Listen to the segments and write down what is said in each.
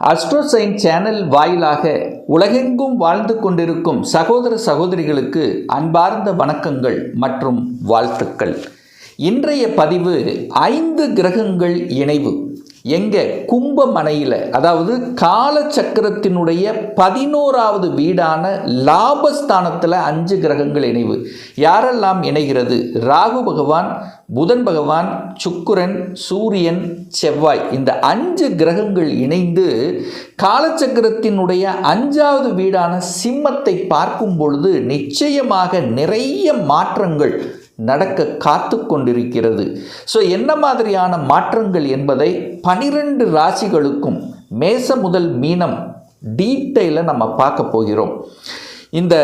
அஸ்ட்ரோசைன் channel வாயிலாக உலகெங்கும் வாழ்ந்து கொண்டிருக்கும் சகோதர சகோதரிகளுக்கு அன்பார்ந்த வணக்கங்கள் மற்றும் வாழ்த்துக்கள். இன்றைய பதிவு ஐந்து கிரகங்கள் இணைவு. எங்கே கும்பமனையில் அதாவது காலச்சக்கரத்தினுடைய பதினோராவது வீடான லாபஸ்தானத்தில் அஞ்சு கிரகங்கள் இணைவு. யாரெல்லாம் இணைகிறது? ராகு பகவான் புதன் பகவான் சுக்குரன் சூரியன் செவ்வாய். இந்த அஞ்சு கிரகங்கள் இணைந்து காலச்சக்கரத்தினுடைய அஞ்சாவது வீடான சிம்மத்தை பார்க்கும் பொழுது நிச்சயமாக நிறைய மாற்றங்கள் நடக்க காத்து கொண்டிருக்கிறது ஸோ என்ன மாதிரியான மாற்றங்கள் என்பதை பனிரெண்டு ராசிகளுக்கும் மேச முதல் மீனம் டீட்டெயிலாக நம்ம பார்க்க போகிறோம். இந்த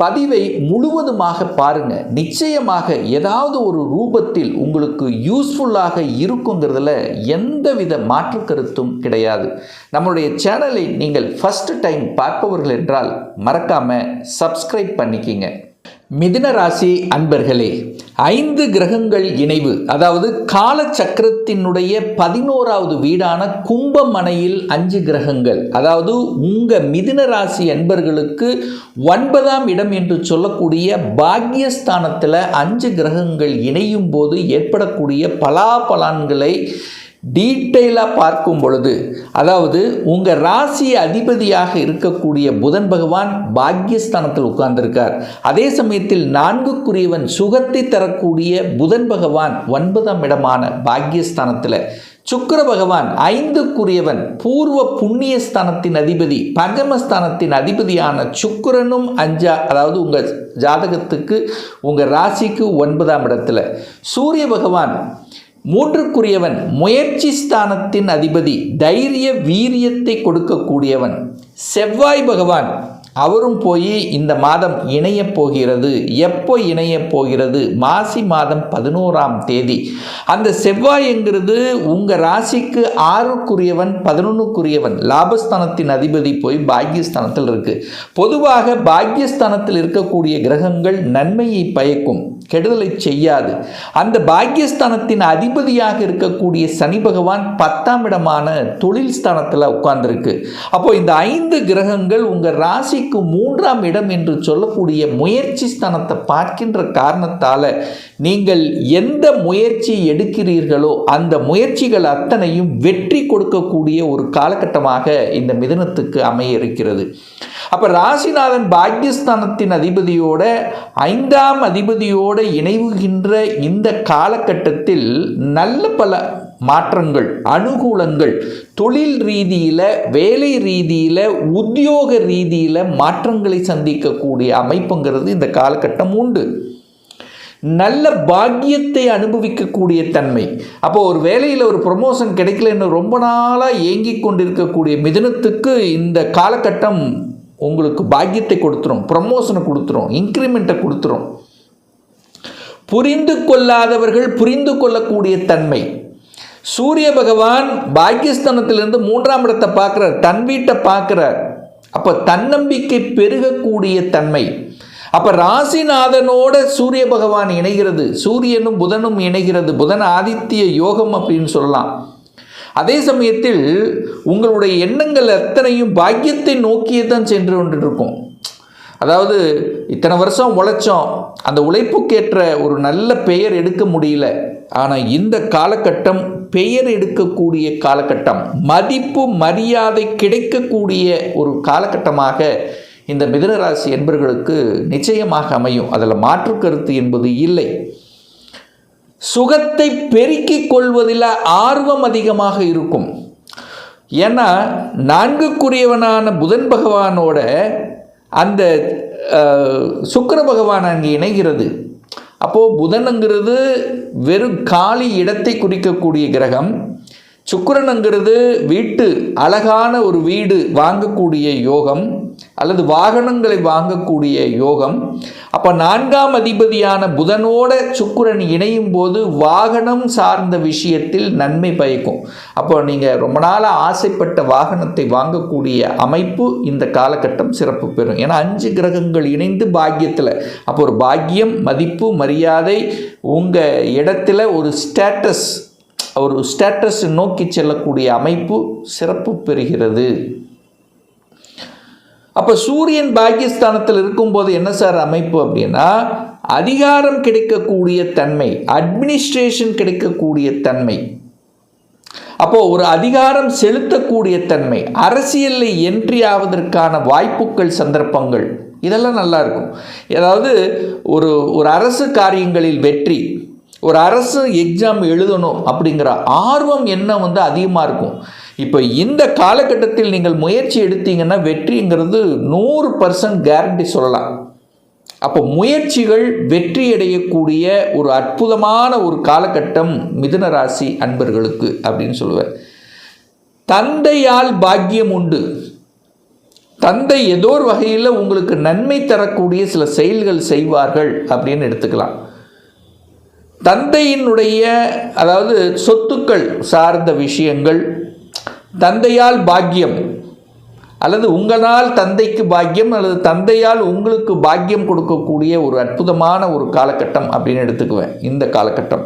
பதிவை முழுவதுமாக பாருங்க. நிச்சயமாக ஏதாவது ஒரு ரூபத்தில் உங்களுக்கு யூஸ்ஃபுல்லாக இருக்குங்கிறதுல எந்தவித மாற்று கருத்தும் கிடையாது. நம்மளுடைய சேனலை நீங்கள் ஃபஸ்ட் டைம் பார்ப்பவர்கள் என்றால் மறக்காமல் சப்ஸ்கிரைப் பண்ணிக்கிங்க. மிதுன ராசி அன்பர்களே ஐந்து கிரகங்கள் இணைவு அதாவது கால சக்கரத்தினுடைய பதினோராவது வீடான கும்பமனையில் அஞ்சு கிரகங்கள் அதாவது உங்க மிதுன ராசி அன்பர்களுக்கு ஒன்பதாம் இடம் என்று சொல்லக்கூடிய பாக்யஸ்தானத்தில் அஞ்சு கிரகங்கள் இணையும் போது ஏற்படக்கூடிய பலாபலான்களை டீட்டெயிலாக பார்க்கும் பொழுது அதாவது உங்கள் ராசி அதிபதியாக இருக்கக்கூடிய புதன் பகவான் பாக்யஸ்தானத்தில் உட்கார்ந்திருக்கார். அதே சமயத்தில் நான்குக்குரியவன் சுகத்தை தரக்கூடிய புதன் பகவான் ஒன்பதாம் இடமான பாக்யஸ்தானத்தில். சுக்கர பகவான் ஐந்துக்குரியவன் பூர்வ புண்ணியஸ்தானத்தின் அதிபதி பஞ்சமஸ்தானத்தின் அதிபதியான சுக்கரனும் அஞ்சா அதாவது உங்கள் ஜாதகத்துக்கு உங்கள் ராசிக்கு ஒன்பதாம் இடத்துல. சூரிய பகவான் மூன்றுக்குரியவன் முயற்சி ஸ்தானத்தின் அதிபதி தைரிய வீரியத்தை கொடுக்கக்கூடியவன். செவ்வாய் பகவான் அவரும் போய் இந்த மாதம் இணையப் போகிறது. எப்போ இணையப் போகிறது? மாசி மாதம் பதினோராம் தேதி. அந்த செவ்வாய்ங்கிறது உங்கள் ராசிக்கு ஆறுக்குரியவன் பதினொன்றுக்குரியவன். லாபஸ்தானத்தின் அதிபதி போய் பாக்யஸ்தானத்தில் இருக்குது பொதுவாக பாக்யஸ்தானத்தில் இருக்கக்கூடிய கிரகங்கள் நன்மையை பயக்கும். கெடுதலை செய்யாது. அந்த பாக்கியஸ்தானத்தின் அதிபதியாக இருக்கக்கூடிய சனி பகவான் பத்தாம் இடமான தொழில் ஸ்தானத்தில் உட்கார்ந்துருக்கு. அப்போ இந்த ஐந்து கிரகங்கள் உங்கள் ராசிக்கு மூன்றாம் இடம் என்று சொல்லக்கூடிய முயற்சி ஸ்தானத்தை பார்க்கின்ற காரணத்தால் நீங்கள் எந்த முயற்சி எடுக்கிறீர்களோ அந்த முயற்சிகள் அத்தனையும் வெற்றி கொடுக்கக்கூடிய ஒரு காலகட்டமாக இந்த மிதனத்துக்கு அமைய இருக்கிறது. அப்போ ராசிநாதன் பாக்யஸ்தானத்தின் அதிபதியோட ஐந்தாம் அதிபதியோட இணைவுகின்ற இந்த காலகட்டத்தில் நல்ல பல மாற்றங்கள் அனுகூலங்கள் தொழில் ரீதியில் வேலை ரீதியில் உத்தியோக ரீதியில் மாற்றங்களை சந்திக்கக்கூடிய அமைப்புங்கிறது இந்த காலகட்டம் உண்டு. நல்ல பாக்கியத்தை அனுபவிக்கக்கூடிய தன்மை. அப்போ ஒரு வேலையில் ஒரு ப்ரொமோஷன் கிடைக்கலன்னு ரொம்ப நாளாக ஏங்கி கொண்டிருக்கக்கூடிய மிதனத்துக்கு இந்த காலகட்டம் உங்களுக்கு பாக்கியத்தை கொடுத்துரும் ப்ரமோஷனை கொடுத்துரும் இன்க்ரிமெண்ட்டை கொடுத்துரும். புரிந்து கொள்ளாதவர்கள் புரிந்து கொள்ளக்கூடிய தன்மை. சூரிய பகவான் பாக்கியஸ்தானத்திலிருந்து மூன்றாம் இடத்தை பார்க்குறார் தன் வீட்டை பார்க்குறார். அப்போ தன்னம்பிக்கை பெருகக்கூடிய தன்மை. அப்போ ராசிநாதனோட சூரிய பகவான் இணைகிறது சூரியனும் புதனும் இணைகிறது புதன் ஆதித்ய யோகம் அப்படின்னு சொல்லலாம். அதே சமயத்தில் உங்களுடைய எண்ணங்கள் அத்தனையும் பாக்கியத்தை நோக்கியே தான் சென்று கொண்டிருக்கும். அதாவது இத்தனை வருஷம் உழைச்சோம். அந்த உழைப்புக்கேற்ற ஒரு நல்ல பெயர் எடுக்க முடியல. ஆனால் இந்த காலகட்டம் பெயர் எடுக்கக்கூடிய காலகட்டம் மதிப்பு மரியாதை கிடைக்கக்கூடிய ஒரு காலகட்டமாக இந்த மிதனராசி என்பர்களுக்கு நிச்சயமாக அமையும். அதில் மாற்று கருத்து என்பது இல்லை. சுகத்தை பெருக்கிக் கொள்வதில் ஆர்வம் அதிகமாக இருக்கும். ஏன்னா நான்குக்குரியவனான புதன் பகவானோட அந்த சுக்கர பகவான் அங்கே இணைகிறது. அப்போது புதனுங்கிறது வெறும் காலி இடத்தை குறிக்கக்கூடிய கிரகம். சுக்கரனுங்கிறது வீட்டு அழகான ஒரு வீடு வாங்கக்கூடிய யோகம் அல்லது வாகனங்களை வாங்கக்கூடிய யோகம். அப்போ நான்காம் அதிபதியான புதனோட சுக்குரன் இணையும் போது வாகனம் சார்ந்த விஷயத்தில் நன்மை பயக்கும். அப்போ நீங்கள் ரொம்ப நாளாக ஆசைப்பட்ட வாகனத்தை வாங்கக்கூடிய அமைப்பு இந்த காலகட்டம் சிறப்பு பெறும். ஏன்னா அஞ்சு கிரகங்கள் இணைந்து பாக்கியத்தில். அப்போ ஒரு பாக்கியம் மதிப்பு மரியாதை உங்கள் இடத்துல ஒரு ஸ்டேட்டஸ் ஒரு ஸ்டேட்டஸ் நோக்கி செல்லக்கூடிய அமைப்பு சிறப்பு பெறுகிறது. அப்போ சூரியன் பாகிஸ்தானத்தில் இருக்கும்போது என்ன சார் அமைப்பு அப்படின்னா அதிகாரம் கிடைக்கக்கூடிய தன்மை அட்மினிஸ்ட்ரேஷன் கிடைக்கக்கூடிய தன்மை. அப்போ ஒரு அதிகாரம் செலுத்தக்கூடிய தன்மை அரசியலில் என்ட்ரி ஆவதற்கான வாய்ப்புகள் சந்தர்ப்பங்கள் இதெல்லாம் நல்லா இருக்கும். ஏதாவது ஒரு ஒரு அரசு காரியங்களில் வெற்றி ஒரு அரசு எக்ஸாம் எழுதணும் அப்படிங்கிற ஆர்வம் என்ன வந்து அதிகமாக இருக்கும்? இப்போ இந்த காலகட்டத்தில் நீங்கள் முயற்சி எடுத்தீங்கன்னா வெற்றிங்கிறது நூறு பர்சன்ட் கேரண்டி சொல்லலாம். அப்போ முயற்சிகள் வெற்றி அடையக்கூடிய ஒரு அற்புதமான ஒரு காலகட்டம் மிதுன ராசி அன்பர்களுக்கு அப்படின்னு சொல்லுவேன். தந்தையால் பாக்கியம் உண்டு. தந்தை ஏதோ ஒரு வகையில் உங்களுக்கு நன்மை தரக்கூடிய சில செயல்கள் செய்வார்கள் அப்படின்னு எடுத்துக்கலாம். தந்தையினுடைய அதாவது சொத்துக்கள் சார்ந்த விஷயங்கள் தந்தையால் பாக்கியம் அல்லது உங்களால் தந்தைக்கு பாக்கியம் அல்லது தந்தையால் உங்களுக்கு பாக்கியம் கொடுக்கக்கூடிய ஒரு அற்புதமான ஒரு காலகட்டம் அப்படின்னு எடுத்துக்குவேன். இந்த காலகட்டம்.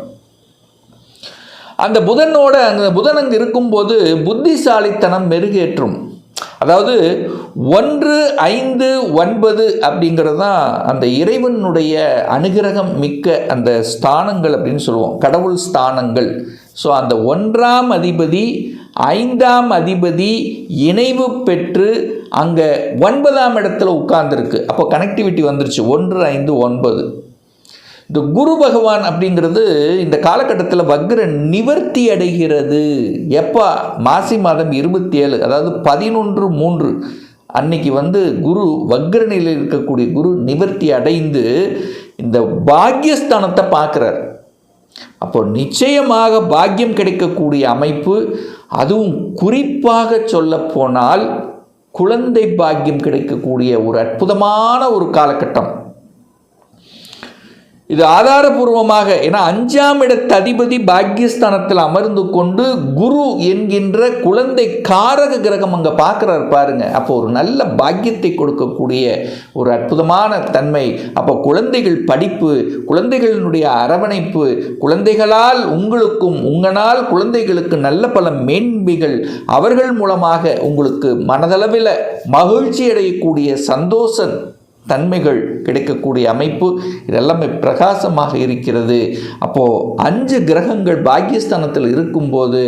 அந்த புதனோட அந்த புதன் அங்கே இருக்கும்போது புத்திசாலித்தனம் மெருகேற்றும். அதாவது ஒன்று ஐந்து ஒன்பது அப்படிங்கிறது தான் அந்த இறைவனுடைய அனுகிரகம் மிக்க அந்த ஸ்தானங்கள் அப்படின்னு சொல்லுவோம். கடவுள் ஸ்தானங்கள். ஸோ அந்த ஒன்றாம் அதிபதி ஐந்தாம் அதிபதி இணைவு பெற்று அங்கே ஒன்பதாம் இடத்துல உட்கார்ந்துருக்கு. அப்போ கனெக்டிவிட்டி வந்துருச்சு. ஒன்று ஐந்து ஒன்பது. இந்த குரு பகவான் அப்படிங்கிறது இந்த காலகட்டத்தில் வக்ர நிவர்த்தி அடைகிறது. எப்போ? மாசி மாதம் இருபத்தி ஏழு அதாவது பதினொன்று மூன்று. அன்னைக்கு வந்து குரு வக்ர நிலையில் இருக்கக்கூடிய குரு நிவர்த்தி அடைந்து இந்த பாக்யஸ்தானத்தை பார்க்குறார். அப்போ நிச்சயமாக பாக்கியம் கிடைக்கக்கூடிய அமைப்பு அதுவும் குறிப்பாக சொல்ல போனால் குழந்தை பாக்கியம் கிடைக்கக்கூடிய ஒரு அற்புதமான ஒரு காலகட்டம். இது ஆதாரபூர்வமாக ஏன்னா அஞ்சாம் இடத்த அதிபதி பாக்கியஸ்தானத்தில் அமர்ந்து கொண்டு குரு என்கின்ற குழந்தை காரக கிரகம் அங்கே பார்க்குறாரு பாருங்க. அப்போ ஒரு நல்ல பாக்கியத்தை கொடுக்கக்கூடிய ஒரு அற்புதமான தன்மை. அப்போ குழந்தைகள் படிப்பு குழந்தைகளினுடைய அரவணைப்பு குழந்தைகளால் உங்களுக்கும் உங்களால் குழந்தைகளுக்கு நல்ல பல மேன்மைகள் அவர்கள் மூலமாக உங்களுக்கு மனதளவில் மகிழ்ச்சி அடையக்கூடிய சந்தோஷம் தன்மைகள் கிடைக்கக்கூடிய அமைப்பு இதெல்லாமே பிரகாசமாக இருக்கிறது. அப்போது அஞ்சு கிரகங்கள் பாக்கியஸ்தானத்தில் இருக்கும்போது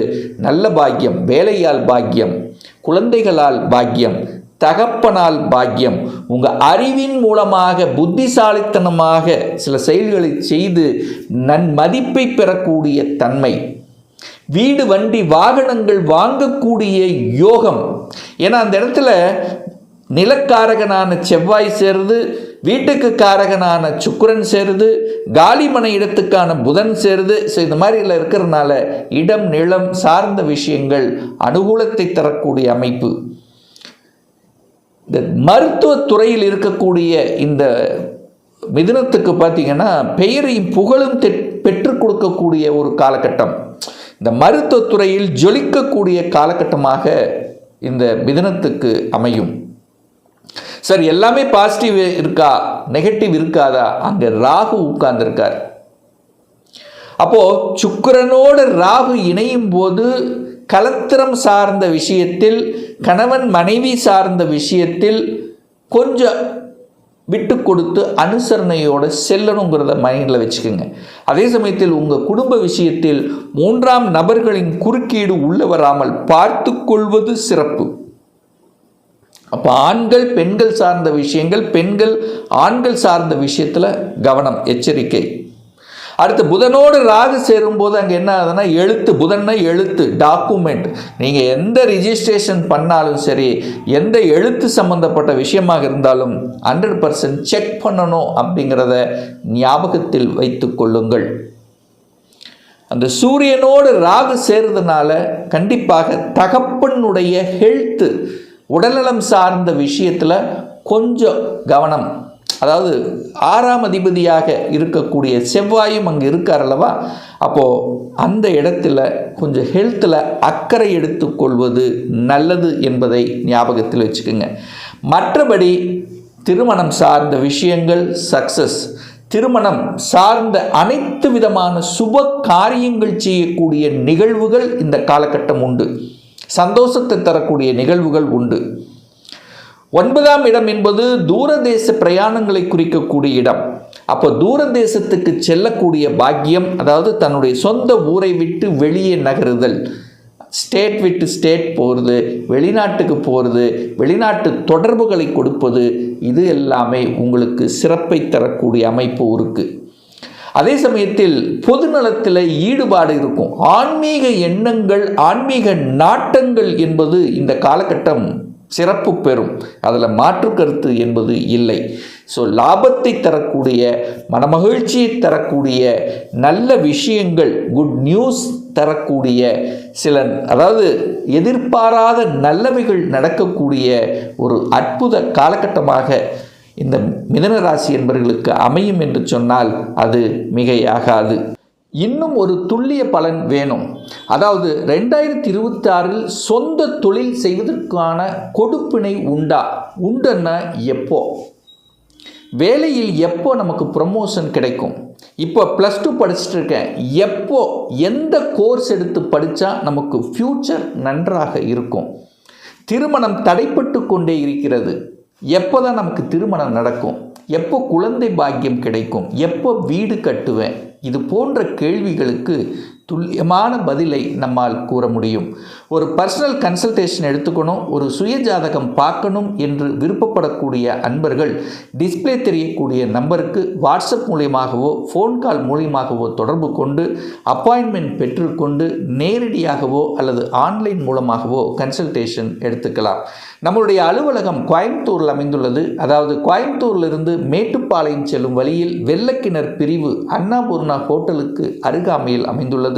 நல்ல பாக்கியம் வேலையால் பாக்கியம் குழந்தைகளால் பாக்கியம் தகப்பனால் பாக்கியம் உங்கள் அறிவின் மூலமாக புத்திசாலித்தனமாக சில செயல்களை செய்து நன்மதிப்பை பெறக்கூடிய தன்மை. வீடு வண்டி வாகனங்கள் வாங்கக்கூடிய யோகம். ஏன்னா அந்த இடத்துல நிலக்காரகனான செவ்வாய் சேருது வீட்டுக்கு காரகனான சுக்கரன் சேருது காலிமனை இடத்துக்கான புதன் சேருது ஸோ இந்த மாதிரில இருக்கிறதுனால இடம் நிலம் சார்ந்த விஷயங்கள் அனுகூலத்தை தரக்கூடிய அமைப்பு. இந்த மருத்துவத்துறையில் இருக்கக்கூடிய இந்த மிதுனத்துக்கு பார்த்தீங்கன்னா பெயரையும் புகழும் பெற்றுக் கொடுக்கக்கூடிய ஒரு காலகட்டம். இந்த மருத்துவத்துறையில் ஜொலிக்கக்கூடிய காலகட்டமாக இந்த மிதனத்துக்கு அமையும். சார் எல்லாமே பாசிட்டிவ் இருக்கா? நெகட்டிவ் இருக்காதா? அங்கே ராகு உட்கார்ந்துருக்கார். அப்போது சுக்கிரனோடு ராகு இணையும் போது கலத்திரம் சார்ந்த விஷயத்தில் கணவன் மனைவி சார்ந்த விஷயத்தில் கொஞ்சம் விட்டு கொடுத்து அனுசரணையோடு செல்லணுங்கிறத மைண்டில் வச்சுக்கோங்க. அதே சமயத்தில் உங்கள் குடும்ப விஷயத்தில் மூன்றாம் நபர்களின் குறுக்கீடு உள்ள வராமல் பார்த்து கொள்வது சிறப்பு. அப்போ ஆண்கள் பெண்கள் சார்ந்த விஷயங்கள் பெண்கள் ஆண்கள் சார்ந்த விஷயத்தில் கவனம் எச்சரிக்கை. அடுத்து புதனோடு ராகு சேரும்போது அங்கே என்ன ஆகுதுன்னா எழுத்து புதன்னா எழுத்து டாக்குமெண்ட் நீங்கள் எந்த ரிஜிஸ்ட்ரேஷன் பண்ணாலும் சரி எந்த எழுத்து சம்மந்தப்பட்ட விஷயமாக இருந்தாலும் ஹண்ட்ரட் பர்சன்ட் செக் பண்ணணும் அப்படிங்கிறத ஞாபகத்தில் வைத்து கொள்ளுங்கள். அந்த சூரியனோடு ராகு சேருறதுனால கண்டிப்பாக தகப்பனுடைய ஹெல்த்து உடல்நலம் சார்ந்த விஷயத்தில் கொஞ்சம் கவனம். அதாவது ஆறாம் அதிபதியாக இருக்கக்கூடிய செவ்வாயும் அங்கே இருக்கார் அல்லவா? அப்போது அந்த இடத்துல கொஞ்சம் ஹெல்த்தில் அக்கறை எடுத்துக்கொள்வது நல்லது என்பதை ஞாபகத்தில் வச்சுக்கோங்க. மற்றபடி திருமணம் சார்ந்த விஷயங்கள் சக்ஸஸ் திருமணம் சார்ந்த அனைத்து விதமான சுப காரியங்கள் செய்யக்கூடிய நிகழ்வுகள் இந்த காலகட்டம் உண்டு. சந்தோஷத்தை தரக்கூடிய நிகழ்வுகள் உண்டு. ஒன்பதாம் இடம் என்பது தூரதேச பிரயாணங்களை குறிக்கக்கூடிய இடம். அப்போ தூரதேசத்துக்கு செல்லக்கூடிய பாக்கியம் அதாவது தன்னுடைய சொந்த ஊரை விட்டு வெளியே நகருதல். ஸ்டேட் விட்டு ஸ்டேட் போகிறது வெளிநாட்டுக்கு போகிறது வெளிநாட்டு தொடர்புகளை கொடுப்பது இது எல்லாமே உங்களுக்கு சிறப்பை தரக்கூடிய அமைப்பு இருக்குது அதே சமயத்தில் பொது நலத்தில் ஈடுபாடு இருக்கும். ஆன்மீக எண்ணங்கள் ஆன்மீக நாட்டங்கள் என்பது இந்த காலகட்டம் சிறப்பு பெறும். அதில் மாற்று கருத்து என்பது இல்லை. ஸோ லாபத்தை தரக்கூடிய மனமகிழ்ச்சியை தரக்கூடிய நல்ல விஷயங்கள் குட் நியூஸ் தரக்கூடிய சில அதாவது எதிர்பாராத நல்லவைகள் நடக்கக்கூடிய ஒரு அற்புத காலகட்டமாக இந்த மிதன ராசி என்பவர்களுக்கு அமையும் என்று சொன்னால் அது மிகையாகாது. இன்னும் ஒரு துல்லிய பலன் வேணும். அதாவது ரெண்டாயிரத்தி இருபத்தி ஆறில் சொந்த தொழில் செய்வதற்கான கொடுப்பினை உண்டா? உண்டுன்னா எப்போ? வேலையில் எப்போ நமக்கு ப்ரமோஷன் கிடைக்கும்? இப்போ ப்ளஸ் டூ படிச்சுட்டு இருக்கேன். எப்போ? எந்த கோர்ஸ் எடுத்து படித்தா நமக்கு ஃப்யூச்சர் நன்றாக இருக்கும்? திருமணம் தடைப்பட்டு கொண்டே இருக்கிறது. எப்போ தான் நமக்கு திருமணம் நடக்கும்? எப்போ குழந்தை பாக்கியம் கிடைக்கும்? எப்போ வீடு கட்டுவேன்? இது போன்ற கேள்விகளுக்கு துல்லியமான பதிலை நம்மால் கூற முடியும். ஒரு பர்சனல் கன்சல்டேஷன் எடுத்துக்கணும் ஒரு சுய ஜாதகம் பார்க்கணும் என்று விருப்பப்படக்கூடிய அன்பர்கள் டிஸ்ப்ளே தெரியக்கூடிய நம்பருக்கு வாட்ஸ்அப் மூலியமாகவோ ஃபோன் கால் மூலியமாகவோ தொடர்பு கொண்டு அப்பாயின்மெண்ட் பெற்றுக்கொண்டு நேரடியாகவோ அல்லது ஆன்லைன் மூலமாகவோ கன்சல்டேஷன் எடுத்துக்கலாம். நம்மளுடைய அலுவலகம் கோயம்புத்தூரில் அமைந்துள்ளது. அதாவது கோயம்புத்தூரிலிருந்து மேட்டுப்பாளையம் செல்லும் வழியில் வெள்ளக்கிணர் பிரிவு அன்னபூர்ணா ஹோட்டலுக்கு அருகாமையில் அமைந்துள்ளது.